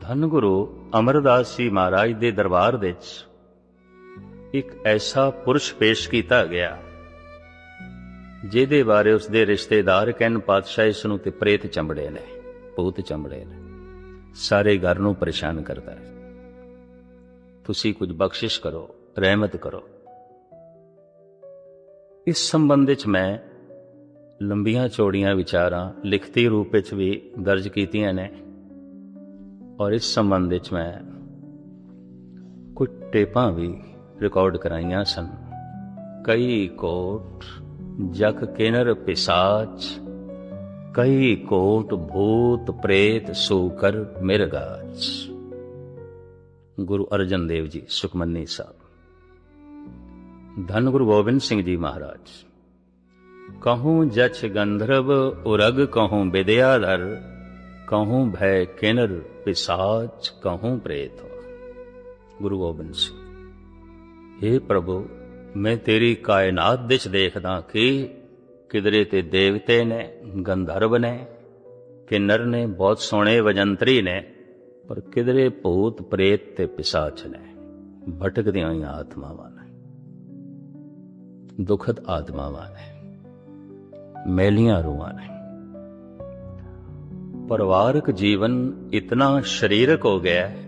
ਧੰਨ ਗੁਰੂ ਅਮਰਦਾਸ ਜੀ ਮਹਾਰਾਜ ਦੇ ਦਰਬਾਰ ਵਿੱਚ ਇੱਕ ਐਸਾ ਪੁਰਸ਼ ਪੇਸ਼ ਕੀਤਾ ਗਿਆ, ਜਿਹਦੇ ਬਾਰੇ ਉਸ ਦੇ ਰਿਸ਼ਤੇਦਾਰ ਕਹਿਣ ਪਾਤਸ਼ਾਹ ਇਸ ਨੂੰ ਤੇ ਪ੍ਰੇਤ ਚੰਬੜੇ ਨੇ ਭੂਤ ਚੰਬੜੇ ਨੇ। ਸਾਰੇ ਘਰ ਨੂੰ ਪਰੇਸ਼ਾਨ ਕਰਦਾ ਹੈ। ਤੁਸੀਂ ਕੁਝ ਬਖਸ਼ਿਸ਼ ਕਰੋ, ਰਹਿਮਤ ਕਰੋ। ਇਸ ਸੰਬੰਧ ਵਿੱਚ ਮੈਂ ਲੰਬੀਆਂ ਚੌੜੀਆਂ ਵਿਚਾਰਾਂ ਲਿਖਤੀ ਰੂਪ ਵਿੱਚ ਵੀ ਦਰਜ ਕੀਤੀਆਂ ਨੇ। ਔਰ ਇਸ ਸੰਬੰਧ ਵਿੱਚ ਮੈਂ ਕੁਝ ਟੇਪਾਂ ਵੀ ਰਿਕਾਰਡ ਕਰਾਈਆਂ ਸਨ। ਕਈ ਕੋਟ ਜਗ ਕਿਨਰ ਪਿਸਾਚ, ਕਈ ਕੋਟ ਭੂਤ ਪ੍ਰੇਤ ਸੂਕਰ ਮਿਰਗਾਚ। ਗੁਰੂ ਅਰਜਨ ਦੇਵ ਜੀ ਸੁਖਮਨੀ ਸਾਹਿਬ। ਧੰਨ ਗੁਰੂ ਗੋਬਿੰਦ ਸਿੰਘ ਜੀ ਮਹਾਰਾਜ। ਕਹੂੰ ਜਛ ਗੰਧਰਵ ਉਰਗ, ਕਹੂੰ ਵਿਦਿਆਧਰ ਕਹੂੰ ਭੈ ਕਿਨਰ ਪਿਸਾਚ ਕਹੂੰ ਪ੍ਰੇਤ ਗੁਰੂ ਗੋਬਿੰਦ ਸਿੰਘ हे ਪ੍ਰਭੂ ਮੈਂ ਤੇਰੀ ਕਾਇਨਾਤ ਵਿੱਚ ਦੇਖਦਾ ਕਿ ਕਿਧਰੇ ਤੇ ਦੇਵਤੇ ਨੇ ਗੰਧਰਵ ਨੇ ਕਿੰਨਰ ਨੇ ਬਹੁਤ ਸੋਹਣੇ ਵਜੰਤਰੀ ਨੇ ਪਰ ਕਿਧਰੇ ਭੂਤ ਪ੍ਰੇਤ ਤੇ ਪਿਸਾਚ ਨੇ ਭਟਕਦੀਆਂ ਹੋਈਆਂ ਆਤਮਾਵਾਂ ਨੇ ਦੁਖਦ ਆਤਮਾਵਾਂ ਨੇ ਮੈਲੀਆਂ ਰੂਹਾਂ ਨੇ ਪਰਿਵਾਰਕ ਜੀਵਨ ਇਤਨਾ ਸਰੀਰਕ ਹੋ ਗਿਆ ਹੈ।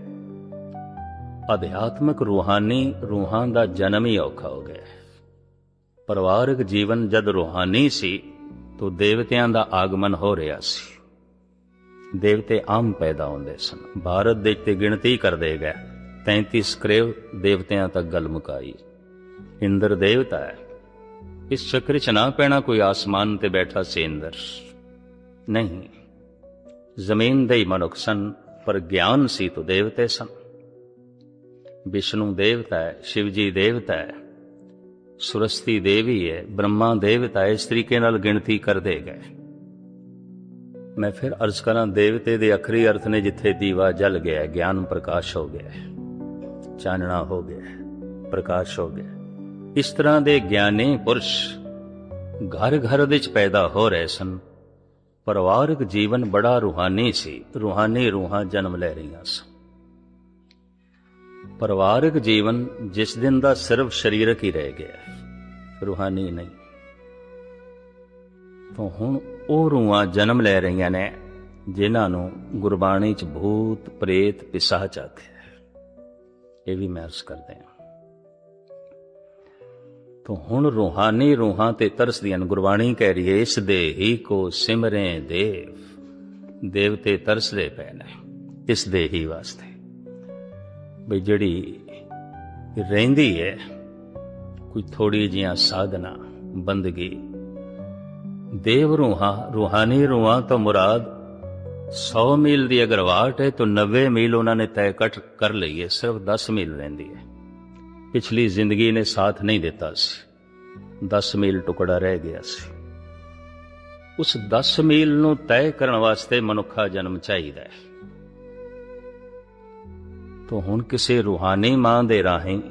ਅਧਿਆਤਮਕ ਰੂਹਾਨੀ ਰੂਹਾਂ ਦਾ ਜਨਮ ਹੀ ਔਖਾ ਹੋ ਗਿਆ ਹੈ। ਪਰਿਵਾਰਕ ਜੀਵਨ ਜਦ ਰੂਹਾਨੀ ਸੀ, ਤੋ ਦੇਵਤਿਆਂ ਦਾ ਆਗਮਨ ਹੋ ਰਿਹਾ ਸੀ। ਦੇਵਤੇ ਆਮ ਪੈਦਾ ਹੁੰਦੇ ਸਨ। ਭਾਰਤ ਦੇ ਤੇ ਗਿਣਤੀ ਕਰਦੇ ਗਏ। 33 ਕਰੇਵ ਦੇਵਤਿਆਂ ਤੱਕ ਗੱਲ ਮੁਕਾਈ। ਇੰਦਰ ਦੇਵਤਾ ਹੈ। ਇਸ ਚੱਕਰ 'ਚ ਨਾ ਪੈਣਾ ਕੋਈ ਆਸਮਾਨ ਤੇ ਬੈਠਾ ਸੀ ਇੰਦਰ। ਨਹੀਂ। ਜ਼ਮੀਨ ਦੇ ਹੀ ਮਨੁੱਖ ਸਨ, ਪਰ ਗਿਆਨ ਸੀ ਤੋਂ ਦੇਵਤੇ ਸਨ। ਵਿਸ਼ਨੂੰ ਦੇਵਤਾ ਹੈ ਸ਼ਿਵ ਜੀ ਦੇਵਤਾ ਹੈ, ਸੁਰਸਤੀ ਦੇਵੀ ਹੈ, ਬ੍ਰਹਮਾ ਦੇਵਤਾ ਹੈ, ਇਸ ਤਰੀਕੇ ਨਾਲ ਗਿਣਤੀ ਕਰਦੇ ਗਏ। ਮੈਂ ਫਿਰ ਅਰਜ਼ ਕਰਾਂ, ਦੇਵਤੇ ਦੇ ਅਖਰੀ ਅਰਥ ਨੇ ਜਿੱਥੇ ਦੀਵਾ ਜਲ ਗਿਆ, ਗਿਆਨ ਪ੍ਰਕਾਸ਼ ਹੋ ਗਿਆ, ਚਾਨਣਾ ਹੋ ਗਿਆ, ਪ੍ਰਕਾਸ਼ ਹੋ ਗਿਆ। ਇਸ ਤਰ੍ਹਾਂ ਦੇ ਗਿਆਨੀ ਪੁਰਸ਼ ਘਰ ਘਰ ਵਿੱਚ ਪੈਦਾ ਹੋ ਰਹੇ ਸਨ। ਪਰਿਵਾਰਕ ਜੀਵਨ ਬੜਾ ਰੂਹਾਨੀ ਸੀ। ਰੂਹਾਨੀ ਰੂਹਾਂ ਜਨਮ ਲੈ ਰਹੀਆਂ ਸਨ। ਪਰਿਵਾਰਕ ਜੀਵਨ ਜਿਸ ਦਿਨ ਦਾ ਸਿਰਫ ਸਰੀਰਕ ਹੀ ਰਹਿ ਗਿਆ ਰੂਹਾਨੀ ਨਹੀਂ। ਤਾਂ ਹੁਣ ਉਹ ਰੂਹਾਂ ਜਨਮ ਲੈ ਰਹੀਆਂ ਨੇ, ਜਿਨ੍ਹਾਂ ਨੂੰ ਗੁਰਬਾਣੀ ਚ ਭੂਤ, ਪ੍ਰੇਤ, ਪਿਸਾਚ ਆਤੇ ਇਹ ਵੀ ਮੈਂ ਅਰਜ਼ ਕਰਦੇ ਹਾਂ। ਤਾਂ ਹੁਣ ਰੂਹਾਨੀ ਰੂਹਾਂ ਤੇ ਤਰਸਦੀਆਂ ਗੁਰਬਾਣੀ ਕਹਿ ਰਹੀ ਹੈ ਇਸ ਦੇ ਹੀ ਕੋ ਸਿਮਰੇ ਦੇਵ। ਦੇਵਤੇ ਤਰਸਦੇ ਪਏ ਨੇ, ਇਸ ਦੇ ਹੀ ਵਾਸਤੇ। ਬਈ ਜਿਹੜੀ ਰਹਿੰਦੀ ਹੈ ਕੋਈ ਥੋੜੀ ਜੀਆਂ ਸਾਧਨਾ, ਬੰਦਗੀ, ਦੇਵ ਰੂਹਾਂ, ਰੂਹਾਨੀ ਰੂਹਾਂ ਤੋਂ ਮੁਰਾਦ 100 ਮੀਲ ਦੀ ਅਗਰਵਾਟ ਹੈ ਤਾਂ 90 ਮੀਲ ਉਹਨਾਂ ਨੇ ਤੈਅ ਕਰ ਲਈ ਹੈ ਸਿਰਫ 10 ਮੀਲ ਰਹਿੰਦੀ ਹੈ ਪਿਛਲੀ ਜ਼ਿੰਦਗੀ ਨੇ ਸਾਥ ਨਹੀਂ ਦਿੱਤਾ ਸੀ। 10 ਮੀਲ ਟੁਕੜਾ ਰਹਿ ਗਿਆ ਸੀ। ਉਸ 10 ਮੀਲ ਨੂੰ ਤੈਅ ਕਰਨ ਵਾਸਤੇ ਮਨੁੱਖਾ ਜਨਮ ਚਾਹੀਦਾ ਹੈ। ਤਾਂ ਹੁਣ ਕਿਸੇ ਰੂਹਾਨੀ ਮਾਂ ਦੇ ਰਾਹੀਂ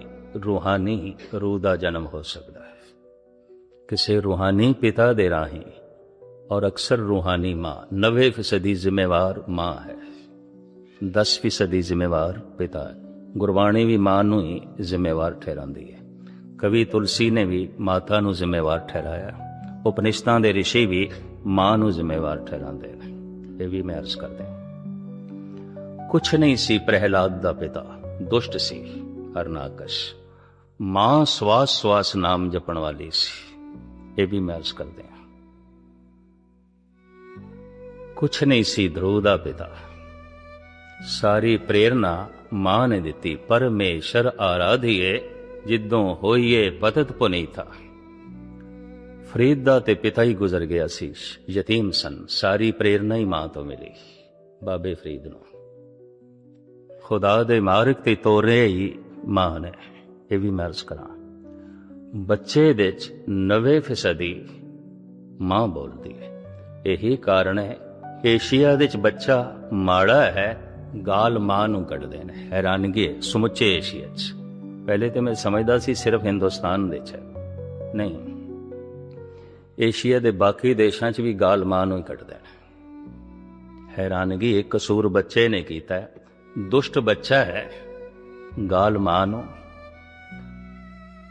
ਰੂਹਾਨੀ ਰੂਹ ਦਾ ਜਨਮ ਹੋ ਸਕਦਾ ਹੈ। ਕਿਸੇ ਰੂਹਾਨੀ ਪਿਤਾ ਦੇ ਰਾਹੀਂ ਔਰ ਅਕਸਰ ਰੂਹਾਨੀ ਮਾਂ 90% ਜ਼ਿੰਮੇਵਾਰ ਮਾਂ ਹੈ। 10% ਜ਼ਿੰਮੇਵਾਰ ਪਿਤਾ ਹੈ। ਗੁਰਬਾਣੀ ਵੀ ਮਾਂ ਨੂੰ ਹੀ ਜ਼ਿੰਮੇਵਾਰ ਠਹਿਰਾਉਂਦੀ ਹੈ। ਕਵੀ ਤੁਲਸੀ ਨੇ ਵੀ ਮਾਤਾ ਨੂੰ ਜ਼ਿੰਮੇਵਾਰ ਠਹਿਰਾਇਆ। ਉਪਨਿਸ਼ਦਾਂ ਦੇ ઋષਿ ਵੀ ਮਾਂ ਨੂੰ ਜ਼ਿੰਮੇਵਾਰ ਠਹਿਰਾਉਂਦੇ ਨੇ। ਇਹ ਵੀ ਮੈਂ ਅਰਜ਼ ਕਰਦਾ ਕੁਛ ਨਹੀਂ ਸੀ ਪ੍ਰਹਿਲਾਦ ਦਾ ਪਿਤਾ, ਦੁਸ਼ਟ ਸੀ ਹਰਨਾਕਸ਼ ਮਾਂ ਸਵਾਸ ਸਵਾਸ ਨਾਮ ਜਪਣ ਵਾਲੀ ਸੀ। ਇਹ ਵੀ ਮੈਂ ਅਰਜ਼ ਕਰਦੇ ਹਾਂ। ਕੁਛ ਨਹੀਂ ਸੀ ਧਰੂ ਦਾ ਪਿਤਾ ਸਾਰੀ ਪ੍ਰੇਰਣਾ ਮਾਂ ਨੇ ਦਿੱਤੀ। ਪਰਮੇਸ਼ਰ ਆਰਾਧੀਏ, ਜਿੱਦੋਂ ਹੋਈਏ ਪਤਤ ਪੁਨੀਤਾ। ਫਰੀਦ ਦਾ ਤੇ ਪਿਤਾ ਹੀ ਗੁਜ਼ਰ ਗਿਆ ਸੀ। ਯਤੀਮ ਸਨ। ਸਾਰੀ ਪ੍ਰੇਰਣਾ ਹੀ ਮਾਂ ਤੋਂ ਮਿਲੀ। ਬਾਬੇ ਫਰੀਦ ਨੂੰ। ਖੁਦਾ ਦੇ ਮਾਰਗ ਤੇ ਤੋਰੇ ਹੀ ਮਾਂ ਨੇ। ਇਹ ਵੀ ਮੈਂ ਅਰਜ਼ ਕਰਾਂ। ਬੱਚੇ ਦੇ ਚ 90% ਮਾਂ ਬੋਲਦੀ ਹੈ। ਇਹੀ ਕਾਰਨ ਹੈ। ਏਸ਼ੀਆ ਦੇ ਚ ਬੱਚਾ ਮਾੜਾ ਹੈ ਗਾਲ ਮਾਂ ਨੂੰ ਕੱਢਦੇ ਨੇ, ਹੈਰਾਨਗੀ ਹੈ, ਸਮੁੱਚੇ ਏਸ਼ੀਆ 'ਚ। ਪਹਿਲੇ ਤੇ ਮੈਂ ਸਮਝਦਾ ਸੀ ਸਿਰਫ ਹਿੰਦੁਸਤਾਨ ਦੇ 'ਚ ਨਹੀਂ, ਏਸ਼ੀਆ ਦੇ ਬਾਕੀ ਦੇਸ਼ਾਂ 'ਚ ਵੀ ਗਾਲ ਮਾਂ ਨੂੰ ਹੀ ਕੱਢਦੇ ਨੇ। ਹੈਰਾਨਗੀ ਇੱਕ ਕਸੂਰ ਬੱਚੇ ਨੇ ਕੀਤਾ ਦੁਸ਼ਟ ਬੱਚਾ ਹੈ, ਗਾਲ ਮਾਂ ਨੂੰ।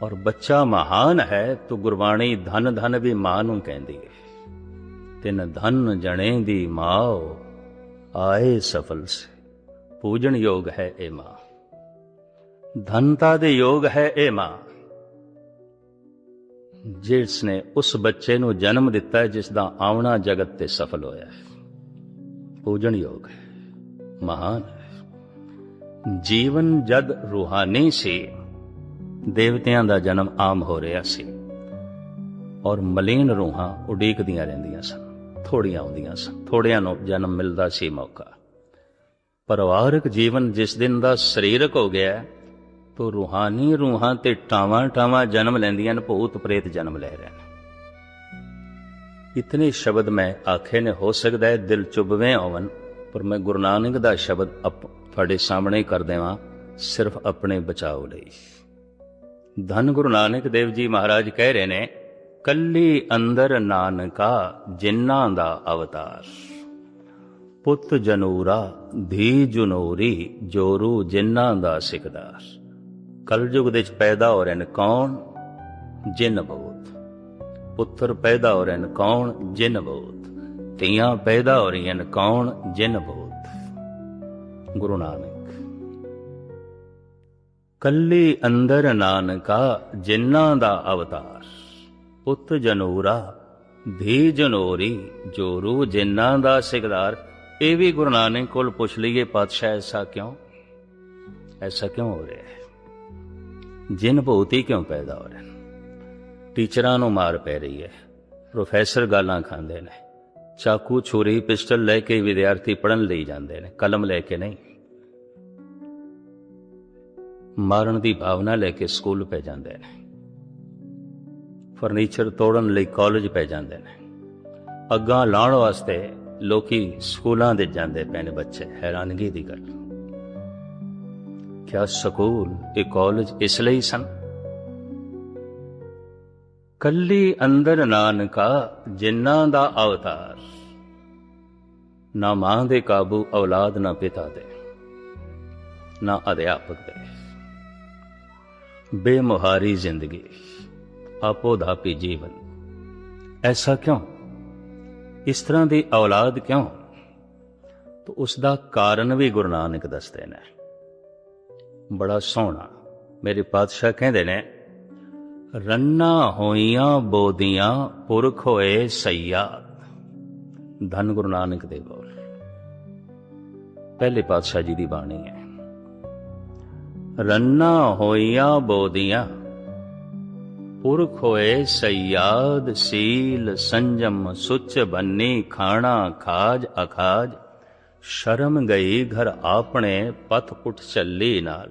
ਔਰ ਬੱਚਾ ਮਹਾਨ ਹੈ ਤੋ ਗੁਰਬਾਣੀ ਧਨ ਧਨ ਵੀ ਮਾਂ ਨੂੰ ਕਹਿੰਦੀ ਹੈ ਤਿਨ ਧਨ ਜਣੇ ਦੀ ਮਾਓ ਆਏ ਸਫਲ ਸੇ। ਪੂਜਨ ਯੋਗ ਹੈ ਇਹ ਮਾਂ। ਧਨਤਾ ਦੇ ਯੋਗ ਹੈ ਇਹ ਮਾਂ। ਜਿਸ ਨੇ ਉਸ ਬੱਚੇ ਨੂੰ ਜਨਮ ਦਿੱਤਾ ਹੈ, ਜਿਸ ਦਾ ਆਉਣਾ ਜਗਤ ਤੇ ਸਫਲ ਹੋਇਆ ਹੈ। ਪੂਜਨ ਯੋਗ ਹੈ, ਮਹਾਨ ਜੀਵਨ ਜਦ ਰੂਹਾਨੀ ਸੀ, ਦੇਵਤਿਆਂ ਦਾ ਜਨਮ ਆਮ ਹੋ ਰਿਹਾ ਸੀ ਔਰ ਮਲੀਨ ਰੂਹਾਂ ਉਡੀਕਦੀਆਂ ਰਹਿੰਦੀਆਂ ਸਨ, ਥੋੜੀਆਂ ਆਉਂਦੀਆਂ ਸਨ, ਥੋੜਿਆਂ ਨੂੰ ਜਨਮ ਮਿਲਦਾ ਸੀ ਮੌਕਾ। ਪਰਿਵਾਰਕ ਜੀਵਨ ਜਿਸ ਦਿਨ ਦਾ ਸਰੀਰਕ ਹੋ ਗਿਆ ਤੋ ਰੂਹਾਨੀ ਰੂਹਾਂ ਤੇ ਟਾਵਾਂ ਟਾਵਾਂ ਜਨਮ ਲੈਂਦੀਆਂ ਨੇ, ਭੂਤ ਪ੍ਰੇਤ ਜਨਮ ਲੈ ਰਹੇ ਨੇ। ਇਤਨੇ ਸ਼ਬਦ ਮੈਂ ਆਖੇ ਨੇ, ਹੋ ਸਕਦਾ ਹੈ ਦਿਲ ਚੁਬਵੇਂ ਹੋਵਨ ਪਰ ਮੈਂ ਗੁਰੂ ਨਾਨਕ ਦਾ ਸ਼ਬਦ ਅਪ, ਤੁਹਾਡੇ ਸਾਹਮਣੇ ਕਰ ਦੇਵਾਂ, ਸਿਰਫ ਆਪਣੇ ਬਚਾਓ ਲਈ। ਧੰਨ ਗੁਰੂ ਨਾਨਕ ਦੇਵ ਜੀ ਮਹਾਰਾਜ ਕਹਿ ਰਹੇ ਨੇ, ਕੱਲੀ ਅੰਦਰ ਨਾਨਕਾ ਜਿਨ੍ਹਾਂ ਦਾ ਅਵਤਾਰ। ਪੁੱਤ ਜਨੂਰਾ ਧੀ ਜਨੋਰੀ ਜੋਰੂ ਜਿਨ੍ਹਾਂ ਦਾ ਸਿਕਦਾਰ। ਕਲਯੁਗ ਦੇ ਵਿੱਚ ਪੈਦਾ ਹੋ ਰਹੇ ਨੇ ਕੌਣ? ਜਿਨ ਬਹੁਤ ਪੁੱਤਰ ਪੈਦਾ ਹੋ ਰਹੇ ਨੇ ਕੌਣ? ਜਿਨ ਬਹੁਤ ਧੀਆਂ ਪੈਦਾ ਹੋ ਰਹੀਆਂ ਨੇ ਕੌਣ? ਜਿਨ ਬਹੁਤ ਗੁਰੂ ਨਾਨਕ। ਕੱਲੀ ਅੰਦਰ ਨਾਨਕਾ ਜਿਨ੍ਹਾਂ ਦਾ ਅਵਤਾਰ। ਪੁੱਤ ਜਨੂਰਾ ਧੀ ਜਨੋਰੀ ਜੋਰੂ ਜਿਨ੍ਹਾਂ ਦਾ ਸਿਕਦਾਰ। ਇਹ ਵੀ ਗੁਰੂ ਨਾਨਕ ਕੋਲ ਪੁੱਛ ਲਈਏ, ਪਾਤਸ਼ਾਹ ਐਸਾ ਕਿਉਂ? ਐਸਾ ਕਿਉਂ ਹੋ ਰਿਹਾ ਹੈ? ਜਿਨ ਭੂਤੀ ਕਿਉਂ ਪੈਦਾ ਹੋ ਰਹੇ ਟੀਚਰਾਂ ਨੂੰ ਮਾਰ ਪੈ ਰਹੀ ਹੈ। ਪ੍ਰੋਫੈਸਰ ਗਾਲਾਂ ਖਾਂਦੇ ਨੇ। ਚਾਕੂ, ਛੁਰੀ, ਪਿਸਟਲ ਲੈ ਕੇ ਵਿਦਿਆਰਥੀ ਪੜਨ ਲਈ ਜਾਂਦੇ ਨੇ। ਕਲਮ ਲੈ ਕੇ ਨਹੀਂ। ਮਾਰਨ ਦੀ ਭਾਵਨਾ ਲੈ ਕੇ ਸਕੂਲ ਪੈ ਜਾਂਦੇ ਨੇ। ਫਰਨੀਚਰ ਤੋੜਨ ਲਈ ਕਾਲਜ ਪੈ ਜਾਂਦੇ ਨੇ। ਅੱਗਾ ਲਾਉਣ ਵਾਸਤੇ ਲੋਕੀ ਸਕੂਲਾਂ ਦੇ ਜਾਂਦੇ ਪਏ ਨੇ ਬੱਚੇ, ਹੈਰਾਨਗੀ ਦੀ ਗੱਲ। ਕਿਆ ਸਕੂਲ, ਇਹ ਕਾਲਜ ਇਸ ਲਈ ਸਨ? ਕੱਲੀ ਅੰਦਰ ਨਾਨਕਾ ਜਿਨ੍ਹਾਂ ਦਾ ਅਵਤਾਰ, ਨਾ ਮਾਂ ਦੇ ਕਾਬੂ ਔਲਾਦ, ਨਾ ਪਿਤਾ ਦੇ, ਨਾ ਅਧਿਆਪਕ ਦੇ। ਬੇਮੁਹਾਰੀ ਜ਼ਿੰਦਗੀ, ਆਪੋ ਧਾਪੀ ਜੀਵਨ। ਐਸਾ ਕਿਉਂ? ਇਸ ਤਰ੍ਹਾਂ ਦੀ ਔਲਾਦ ਕਿਉਂ? ਤਾਂ ਉਸ ਦਾ ਕਾਰਨ ਵੀ ਗੁਰੂ ਨਾਨਕ ਦੱਸਦੇ ਨੇ। ਬੜਾ ਸੋਹਣਾ, ਮੇਰੇ ਪਾਤਸ਼ਾਹ ਕਹਿੰਦੇ ਨੇ, ਰੰਨਾ ਹੋਈਆਂ ਬੋਦੀਆਂ ਪੁਰਖ ਹੋਏ ਸਈਆ। ਧੰਨ ਗੁਰੂ ਨਾਨਕ ਦੇਵ ਬੋਲ ਪਹਿਲੇ ਪਾਤਸ਼ਾਹ ਜੀ ਦੀ ਬਾਣੀ ਹੈ, ਰੰਨਾ ਹੋਈਆਂ ਬੋਦੀਆਂ ਪੁਰਖ ਹੋਏ ਸਯਾਦ ਸੀਲ ਸੰਜਮ ਸੁਚ ਬੰਨੀ ਖਾਣਾ ਖਾਜ ਅਖਾਜ। ਸ਼ਰਮ ਗਈ ਘਰ ਆਪਣੇ ਪਥ ਪੁੱਟ ਚੱਲੀ ਨਾਲ।